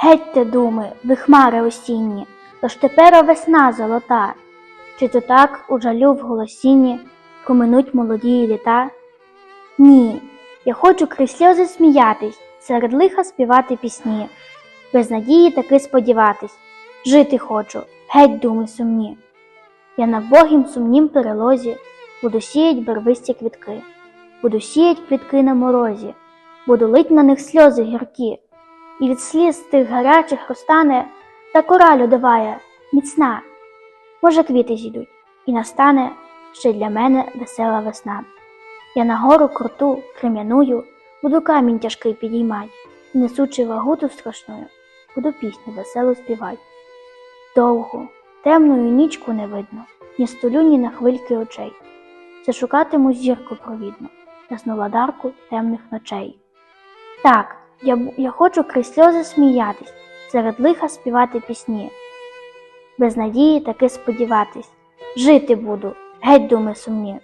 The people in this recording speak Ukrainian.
Гетьте, думи, ви хмари осінні, тож тепер весна золота. Чи то так у жалю в голосінні проминуть молоді літа? Ні, я хочу крізь сльози сміятись, серед лиха співати пісні, без надії таки сподіватись, жити хочу, геть думи сумні. Я на богім сумнім перелозі буду сіять барвисті квітки, буду сіять квітки на морозі, буду лить на них сльози гіркі, і від сліз тих гарячих розтане та кора льодовая, міцна. Може, квіти зійдуть, і настане ще для мене весела весна. Я на гору круту, крем'яную, буду камінь тяжкий підіймать, і несучи вагу ту страшною, буду пісню веселу співать. Довгу, темною нічку не видно, ні столю, ні на хвильки очей. Зашукатиму зірку провідну, ясну ладарку темних ночей. Так, я, я хочу крізь сльози сміятись, серед лиха співати пісні. Без надії таки сподіватись, жити буду, геть думи сумні.